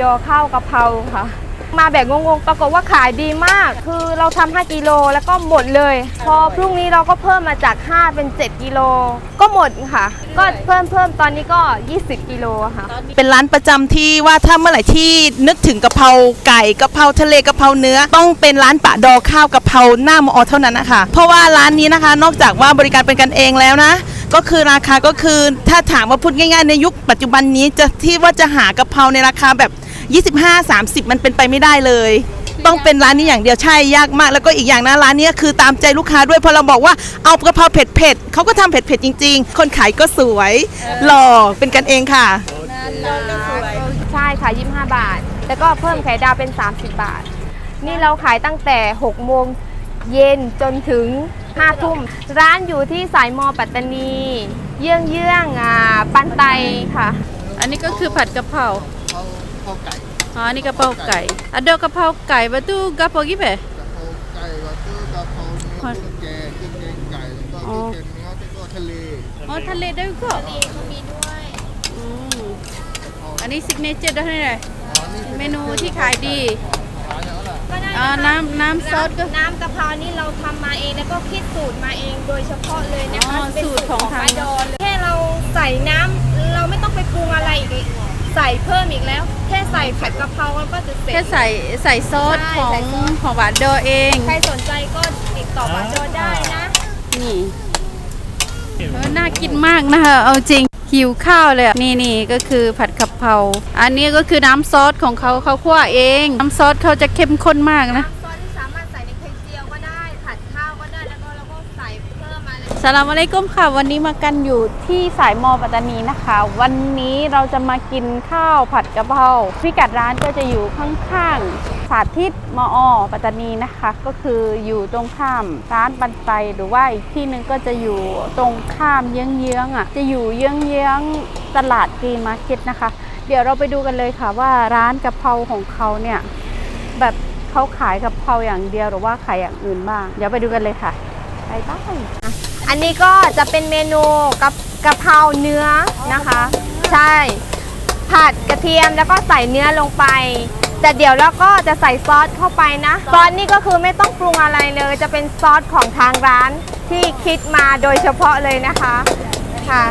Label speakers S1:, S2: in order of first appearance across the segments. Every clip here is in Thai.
S1: ดอข้าวกะเพราค่ะ มาแบบงงๆ ปรากฏว่าขายดีมาก คือเราทำ5กิโลแล้วก็หมดเลย พอพรุ่งนี้เราก็เพิ่มมาจาก 5 เป็น 7 กิโล ก็หมดค่ะ ก็เพิ่มเพิ่มตอนนี้ก็ 20 กิโลค่ะ
S2: เป็นร้านประจำที่ว่าถ้าเมื่อไหร่ที่นึกถึงกะเพราไก่กะเพราทะเลกะเพราเนื้อ ต้องเป็นร้านปะดอข้าวกะเพราหน้ามอเท่านั้นนะคะ เพราะว่าร้านนี้นะคะ นอกจากว่าบริการเป็นกันเองแล้วนะก็คือราคาก็คือถ้าถามว่าพูดง่ายๆ ในยุคปัจจุบันนี้จะที่ว่าจะหากะเพราในราคาแบบ 25-30 มันเป็นไปไม่ได้เลย ต้องเป็นร้านนี้อย่างเดียวใช่ยากมาก แล้วก็อีกอย่างนะร้านนี้คือตามใจลูกค้าด้วยเพราะเราบอกว่าเอากะเพราเผ็ดเผ็ดๆเขาก็ทำเผ็ดเผ็ดๆจริง ๆ คนขายก็สวยหล่อเป็นกันเองค่ะ
S1: ใช่ค่ะ25 บาท แล้วก็เพิ่มไข่ดาวเป็น 30 บาท นี่เราขายตั้งแต่ 6 โมงเย็นจนถึง 5 ทุ่ม ร้านอยู่ที่สายมอปัตตานี เยื่องเยื่องๆอ่าปันไตค่ะ
S3: อันนี้ก็คือผัดกะเพรา
S4: ข้าวข้าวไก่
S3: อ๋ออันนี้กะเพราไก่อะเดยวกะเพราไก่บะตู้กะเพรากี่เป
S4: กะเพราไก่วัตถุกะเพราเนื้อเครื่องแกงเครื่องแกงไก่แล้วก็เครื่องแกงเนื้อแล้วก็ทะเล
S3: อ๋อทะเลด้วยก็ทะเลก็มีด้วยอันนี้ซิกเนเจอร์ได้ไหมเมนูที่ขายดีอ๋อน้ำน้ำซอสก็
S1: น้ำกะเพรานี่เราทำมาเองแล้วก็คิดสูตรมาเองโดยเฉพาะเลยนะคะ
S3: อ๋อ
S1: เป็น
S3: สูตรของทาง
S1: ป้าดอนเลยแค่เราใส่น้ำ ใส่เพิ่มอีกแล้ว แค่ใส่ผัดกะเพราก็จะเสร็จ
S3: แค่ใส่ใส่ซอส
S1: ใช่
S3: ของ
S1: ใส่ซอส
S3: ของหวานโดเอง
S1: ใครสนใจก็ติดต่อป้าดอนได้นะ
S3: นี่เออน่ากินมากนะคะ เอาจริงหิวข้าวเลยอะนี่นี่ก็คือผัดกะเพรา อันนี้ก็คือน้ำซอสของเขาเขาคั่วเอง น้ำซอสเขาจะเข้มข้นมากนะ
S1: สลาม
S3: อะลัยกุมค่ะ วันนี้มากันอยู่ที่สายมอปัตตานีนะคะ วันนี้เราจะมากินข้าวผัดกะเพราพิกัดร้านก็จะอยู่ข้างๆสาธิตมอปัตตานีนะคะ ก็คืออยู่ตรงข้ามร้านบันไตหรือว่าอีกที่นึงก็จะอยู่ตรงข้ามเยื้องๆอะจะอยู่เยื้องๆตลาดกรีนมาร์เก็ตนะคะ เดี๋ยวเราไปดูกันเลยค่ะว่าร้านกะเพราของเขาเนี่ยแบบเขาขายกะเพราอย่างเดียวหรือว่าขายอย่างอื่นบ้าง เดี๋ยวไปดูกันเลยค่ะไปบ้าง
S1: อันนี้ก็จะเป็นเมนูกับกะเพราเนื้อนะคะ ใช่ ผัดกระเทียมแล้วก็ใส่เนื้อลงไป แต่เดี๋ยวเราก็จะใส่ซอสเข้าไปนะ ซอสนี่ก็คือไม่ต้องปรุงอะไรเลย จะเป็นซอสของทางร้านที่คิดมาโดยเฉพาะเลยนะคะค่ะ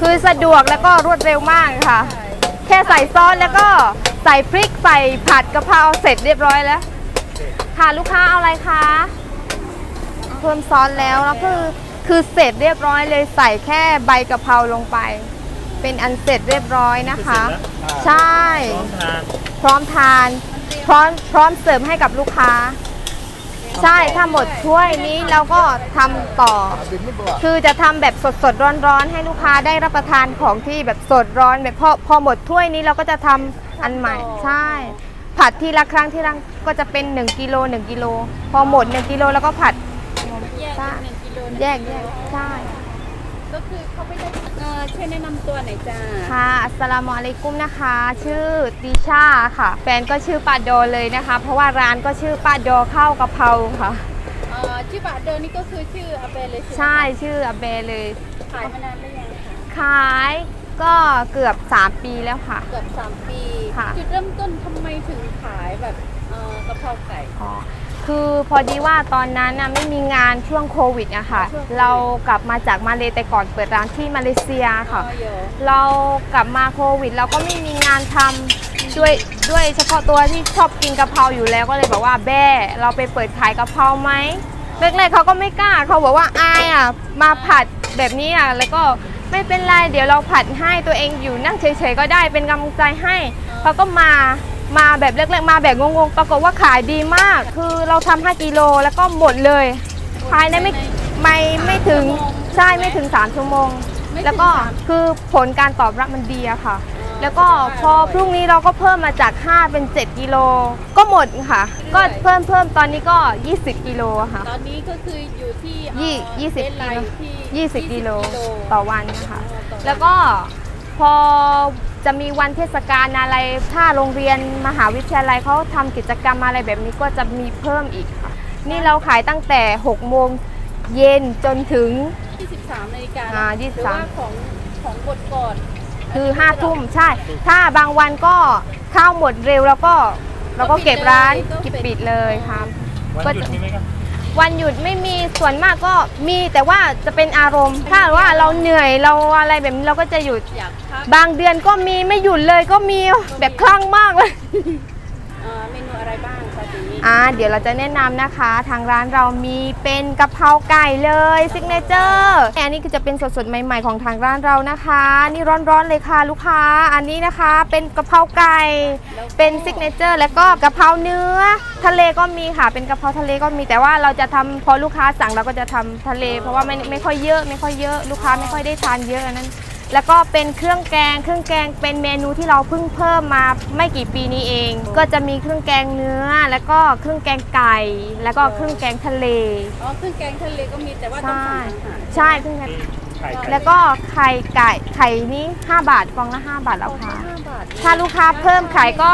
S1: คือสะดวกแล้วก็รวดเร็วมากค่ะ แค่ใส่ซอสแล้วก็ใส่พริกใส่ผัดกะเพราเสร็จเรียบร้อยแล้ว ค่ะลูกค้าเอาอะไรคะเพิ่มซอสแล้วแล้วคือ คือเสร็จเรียบร้อยเลยใส่แค่ใบกะเพราลงไป เป็นอันเสร็จเรียบร้อยนะคะ ใช่ พร้อมทาน พร้อมพร้อมเสิร์ฟให้กับลูกค้า ใช่ถ้าหมดถ้วยนี้เราก็ทำต่อ
S4: บินไม่บอก
S1: คือจะทำแบบสดๆร้อนๆ ให้ลูกค้าได้รับประทานของที่แบบสดร้อนแบบพอพอหมดถ้วยนี้เราก็จะทำอันใหม่ใช่ ผัดทีละครั้งที่รังก็จะเป็น1กิโล1กิโลพอหมด1กิโลแล้วก็ผัดใช่ แยกแยกใช่
S3: ก็คือเขาไม่ได้เออช่วยแนะนำตัวหน่อยจ้า
S1: ค่ะอัสสลามุอะลัยกุมนะคะ ชื่อติชาค่ะ แฟนก็ชื่อป้าโดเลยนะคะ เพราะว่าร้านก็ชื่อป้าโดข้าวกะเพราค่ะ
S3: เอ่อชื่อบะเดินนี่ก็คือชื่ออาเบเลยใช่ไหม
S1: ใช่ชื่ออาเบเลย
S3: ขายมานานหรือยังคะ
S1: ขายก็เกือบ 3 ปีแล้วค่ะ
S3: เกือบสามปี
S1: ค่ะ
S3: จุดเริ่มต้นทำไมถึงขายแบบเอ่อกะเพราไก่
S1: อ๋อ คือพอดีว่าตอนนั้นน่ะไม่มีงานช่วงโควิดอะค่ะ
S3: ช่วงโควิด
S1: เรากลับมาจากมาเลแต่ก่อนเปิดร้านที่มาเลเซียค่ะ
S3: อ๋อเยอะ
S1: เรากลับมาโควิด เราก็ไม่มีงานทำด้วยด้วยเฉพาะตัวที่ชอบกินกะเพราอยู่แล้วก็เลยบอกว่าแบ่เราไปเปิดขายกะเพราไหมแรกๆเขาก็ไม่กล้าเขาบอกว่าอายอะมาผัดแบบนี้อะแล้วก็ไม่เป็นไรเดี๋ยวเราผัดให้ตัวเองอยู่นั่งเฉยๆก็ได้เป็นกำลังใจให้เขาก็มา มาแบบแรกๆมาแบบงงๆ ปรากฏว่าขายดีมาก คือเราทำ5กิโลแล้วก็หมดเลยภายในไม่ไม่ไม่ถึงใช่ไม่ถึง 3 ชั่วโมง แล้วก็คือผลการตอบรับมันดีอะค่ะ แล้วก็พอพรุ่งนี้เราก็เพิ่มมาจาก 5 เป็น 7 กิโล ก็หมดค่ะ ก็เพิ่มเพิ่มตอนนี้ก็ 20 กิโลค่ะ
S3: ตอนนี้ก็คืออยู่ที่
S1: ยี่
S3: เอ่อ
S1: ยี่สิบ
S3: เดดไลน์ที่
S1: 20กิโล
S3: ต่
S1: ต่
S3: อ
S1: อวันนะคะ
S3: อ๋อต่อวัน
S1: แล้วก็ พอจะมีวันเทศกาลอะไร ถ้าโรงเรียนมหาวิทยาลัยเขาทำกิจกรรมอะไรแบบนี้ก็จะมีเพิ่มอีกค่ะ นี่เราขายตั้งแต่6โมงเย็นจนถึง
S3: 23นาฬิกา
S1: อ่า
S3: หรือ
S1: 23
S3: ว่าของของบทก่อน
S1: คือห้าทุ่มใช่ ถ้าบางวันก็ข้าวหมดเร็วแล้วก็เราก็เก็บร้านกิบปิดเลยครับ
S5: วันหยุดมีไหมครับ
S1: วันหยุดไม่มีส่วนมากก็มีแต่ว่าจะเป็นอารมณ์ ถ้าว่าเราเหนื่อยเราอะไรแบบนี้เราก็จะหยุด
S3: อยากพัก
S1: บางเดือนก็มีไม่หยุดเลยก็มีแบบคลั่งมากเลย
S3: อ่า
S1: เดี๋ยวเราจะแนะนำนะคะ ทางร้านเรามีเป็นกะเพราไก่เลยซิกเนเจอร์อันนี้คือจะเป็นสดๆใหม่ ๆ ของทางร้านเรานะคะ นี่ร้อนๆเลยค่ะลูกค้า อันนี้นะคะเป็นกะเพราไก่เป็นซิกเนเจอร์แล้วก็กะเพราเนื้อ ทะเลก็มีค่ะ เป็นกะเพราทะเลก็มีแต่ว่าเราจะทำพอลูกค้าสั่งเราก็จะทำทะเล เพราะว่าไม่ไม่ค่อยเยอะไม่ค่อยเยอะ ลูกค้าไม่ค่อยได้ทานเยอะนั้น แล้วก็เป็นเครื่องแกง เครื่องแกงเป็นเมนูที่เราเพิ่งเพิ่มมาไม่กี่ปีนี้เอง ก็จะมีเครื่องแกงเนื้อ แล้วก็เครื่องแกงไก่ แล้วก็เครื่องแกงทะเล
S3: อ๋อเครื่องแกงทะเลก็มีแต่ว่าต้อง
S1: ใช่
S3: สั่งอาหาร
S1: ใช่เครื่องแกง
S5: ไข่ไก่
S1: แล้วก็ไข่ไก่ ไข่นี้5บาทฟองละ5บาทแล้วค่ะ
S3: ห้าบาท
S1: ถ้าลูกค้าเพิ่มขายก็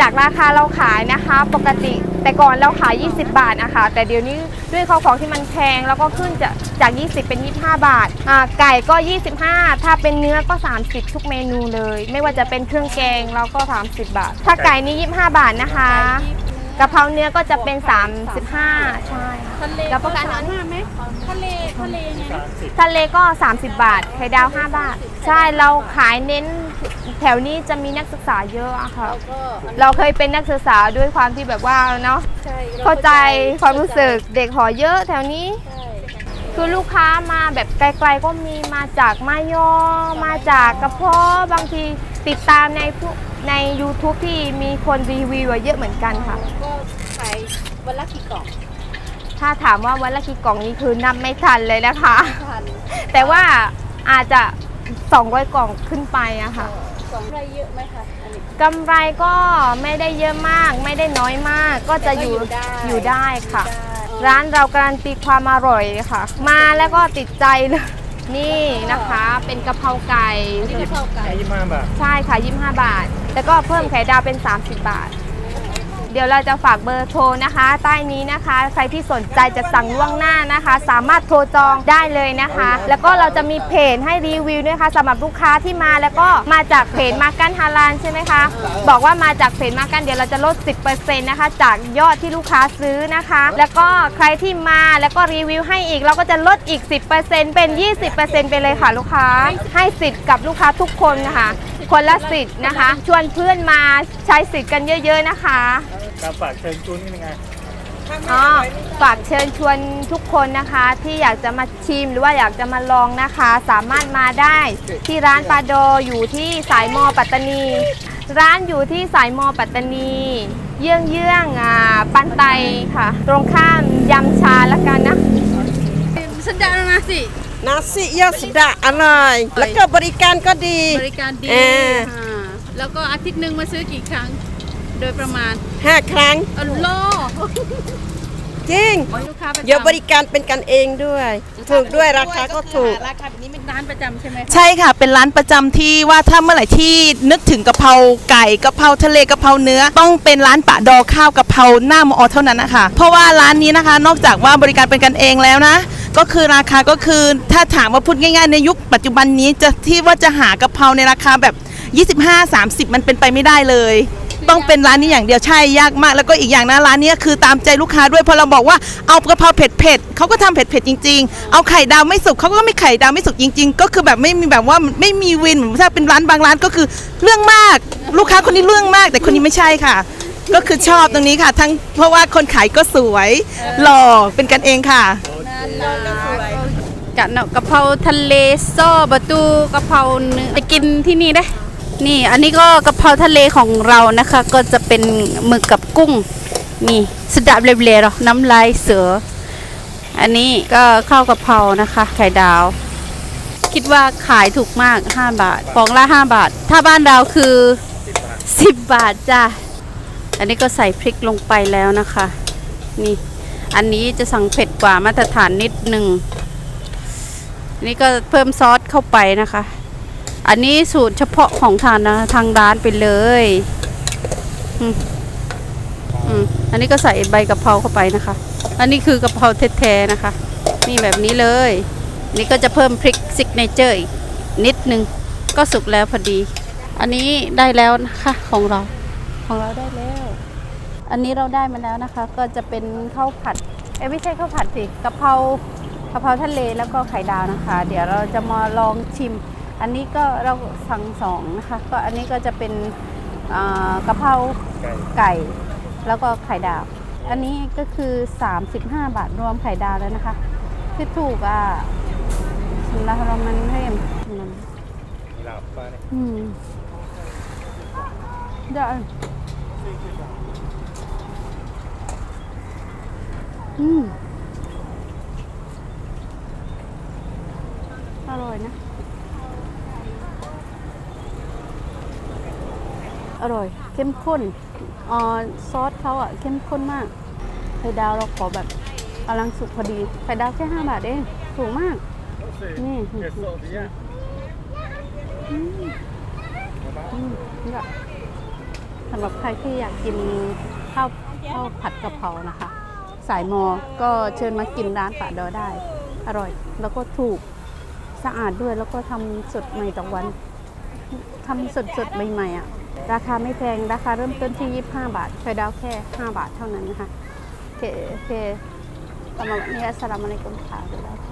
S1: จากราคาเราขายนะคะ ปกติแต่ก่อนเราขาย 20 บาทนะคะแต่เดี๋ยวนี้ด้วยข้าวของที่มันแพงแล้วก็ขึ้นจากจาก 20 เป็น 25 บาทอ่าไก่ก็ 25 ถ้าเป็นเนื้อก็ 30 ทุกเมนูเลย ไม่ว่าจะเป็นเครื่องแกงเราก็ 30 บาท ถ้าไก่นี้25 บาทนะคะ กะเพราเนื้อก็จะเป็น 35 ใช่ค่ะ
S3: ทะเล
S1: แล้วประกัน
S3: สามห้าไหมทะเลทะเลยังไงนะ
S1: ทะเลก็ 30 บาทไข่ดาว 5 บาท ใช่เราขายเน้นแถวนี้จะมีนักศึกษาเยอะอะค่ะ
S3: แล้วก็อัน
S1: เราเคยเป็นนักศึกษาด้วยความที่แบบว่าเนาะ
S3: ใช่ร
S1: เข้าใจความรู้สึกเด็กหอเยอะแถวนี้
S3: ใช่
S1: คือลูกค้ามาแบบไกลๆก็มีมาจากมายอมาจากกระเพาะบางทีติดตามในพวก ใน YouTube ที่มีคนรีวิวอะเยอะเหมือนกันค่ะ
S3: ก็ขายวันละกี่กล่อง
S1: ถ้าถามว่าวันละกี่กล่องนี้คือนับไม่ทันเลยนะคะ
S3: พัน
S1: แต่ว่าอาจจะ 200 กล่องขึ้นไปอะค่ะ
S3: สองไรเยอะไหมคะอันนี้
S1: กำไรก็ไม่ได้เยอะมาก ไม่ได้น้อยมาก ก็จะอยู่
S3: แต่ก็
S1: อยู่ได้ค่ะ
S3: ได้
S1: ร้านเราการันตีความอร่อยค่ะ มาแล้วก็ติดใจเลย นี่นะคะเป็นกะเพราไก่
S3: นี่กะเพราไก่
S5: ไก่ยี่สิบห้าบาท
S1: ใช่ค่ะ25 บาท แล้วก็เพิ่มไข่ดาวเป็น 30 บาท เดี๋ยวเราจะฝากเบอร์โทรนะคะ ใต้นี้นะคะ ใครที่สนใจจะสั่งล่วงหน้านะคะ สามารถโทรจองได้เลยนะคะ แล้วก็เราจะมีเพจให้รีวิวด้วยค่ะสำหรับลูกค้าที่มาแล้วก็มาจากเพจมากันฮาลานใช่ไหมคะ บอกว่ามาจากเพจมากันเดี๋ยวเราจะลด 10%นะคะ จากยอดที่ลูกค้าซื้อนะคะ แล้วก็ใครที่มาแล้วก็รีวิวให้อีกเราก็จะลดอีก 10%เป็น 20%ไปเลยค่ะ ลูกค้า ให้สิทธิ์กับลูกค้าทุกคนนะคะ คนละสิทธิ์นะคะ ชวนเพื่อนมาใช้สิทธิ์กันเยอะ ๆนะคะ
S5: การฝากเชิญชวนนี่ยังไง
S1: อ๋อฝากเชิญชวนทุกคนนะคะ ที่อยากจะมาชิมหรือว่าอยากจะมาลองนะคะ สามารถมาได้ที่ร้านปลาโดอยู่ที่สายมอปัตตานี ร้านอยู่ที่สายมอปัตตานี เยื่องเยื่องๆอ่าปันไตค่ะ ตรงข้ามยำชาละกันนะ
S3: สัญญาณนะสิ
S6: นาซิยอดส ดะอร่อยแล้วก็บริการก็ดี
S3: บริการดี
S6: เออ
S3: อ่าแล้วก็อาทิตย์หนึ่งมาซื้อกี่ครั้ง โดยประมาณ
S6: 5ครั้ง
S3: อัลโล
S6: จริง
S3: ลูกค้าประจำ
S6: เดี๋ยวบริการเป็นกันเองด้วย ถูกด้วยราคาก็ถูก
S3: ราคาแบบนี้เป็นร้านประจำใช่ไหมคะ
S2: ใช่ค่ะ เป็นร้านประจำที่ว่าถ้าเมื่อไหร่ที่นึกถึงกะเพราไก่กะเพราทะเลกะเพราเนื้อ ต้องเป็นร้านปะดอข้าวกะเพราหน้ามอเท่านั้นนะคะเพราะว่าร้านนี้นะคะ นอกจากว่าบริการเป็นกันเองแล้วนะ ก็คือราคาก็คือถ้าถามว่าพูดง่ายๆ ในยุคปัจจุบันนี้จะที่ว่าจะหากะเพราในราคาแบบ 25-30 มันเป็นไปไม่ได้เลย ต้องเป็นร้านนี้อย่างเดียวใช่ยากมาก แล้วก็อีกอย่างนะร้านนี้คือตามใจลูกค้าด้วยเพอเราบอกว่าเอากะเพราเผ็ดเผ็ดๆเขาก็ทำเผ็ดเผ็ดๆจริง ๆ เอาไข่ดาวไม่สุกเขาก็ไม่ไข่ดาวไม่สุกจริง ๆ ก็คือแบบไม่มีแบบว่าไม่มีวินเหมือนถ้าเป็นร้านบางร้านก็คือเรื่องมาก ลูกค้าคนนี้เรื่องมาก แต่คนนี้ไม่ใช่ค่ะก็คือชอบตรงนี้ค่ะ ทั้งเพราะว่าคนขายก็สวยหล่อเป็นกันเองค่ะ
S3: กะเนาะกะเพราทะเลซ้อบะตูกะเพราเนื้อไปกินที่นี่ได้นี่ อันนี้ก็กะเพราทะเลของเรานะคะ ก็จะเป็นหมึกกับกุ้ง นี่สดับเร็วๆหรอน้ำลายเสือ อันนี้ก็ข้าวกะเพรานะคะไข่ดาว คิดว่าขายถูกมาก 5 บาทฟองละ 5 บาท ถ้าบ้านเราคือ 10 บาทจ้ะอันนี้ก็ใส่พริกลงไปแล้วนะคะ นี่ อันนี้จะสั่งเผ็ดกว่ามาตรฐานนิดหนึ่งนี่ก็เพิ่มซอสเข้าไปนะคะ อันนี้สูตรเฉพาะของทานนะทางร้านไปเลยอันนี้ก็ใส่ใบกะเพราเข้าไปนะคะ อันนี้คือกะเพราแท้ๆนะคะ นี่แบบนี้เลย นี่ก็จะเพิ่มพริกซิกเนเจอร์อีกนิดนึง ก็สุกแล้วพอดี อันนี้ได้แล้วนะคะของเรา ของเราได้แล้ว อันนี้เราได้มาแล้วนะคะ ก็จะเป็นข้าวผัดเอ้ยไม่ใช่ข้าวผัดสิกะเพรากะเพราทะเลแล้วก็ไข่ดาวนะคะ เดี๋ยวเราจะมาลองชิม อันนี้ก็เราสั่งสองนะคะ ก็อันนี้ก็จะเป็นอ่ากะเพรา
S5: ไก่
S3: ไก่ แล้วก็ไข่ดาว อันนี้ก็คือ 35 บาทรวมไข่ดาวแล้วนะคะ คือถูกอะสำหรับเรามันเรียมมัน
S5: หลับปลาเนี่ย
S3: อืมได้ อืมอร่อยนะ อร่อย เข้มข้นอ่าซอสเขาอะ เข้มข้นมากไข่ดาวเราขอแบบกำลังสุกพอดีไข่ดาวแค่5บาทเองถูกมาก นี่
S5: เส
S3: นี่ยสำหรับใครที่อยากกินข้าวข้าวผัดกะเพรานะคะ สายมอ ก็เชิญมากินร้านป่าดอได้ อร่อย แล้วก็ถูกสะอาดด้วยแล้วก็ทำสดใหม่ต่อวันทำสดสดใหม่ๆอะ ราคาไม่แพง ราคาเริ่มต้นที่ 25 บาทไข่ดาวแค่ 5 บาทเท่านั้นนะคะโอเคโอเคสำหรับวันนี้สสลามอะไรกุมค่ะบ๊ายบายค่ะ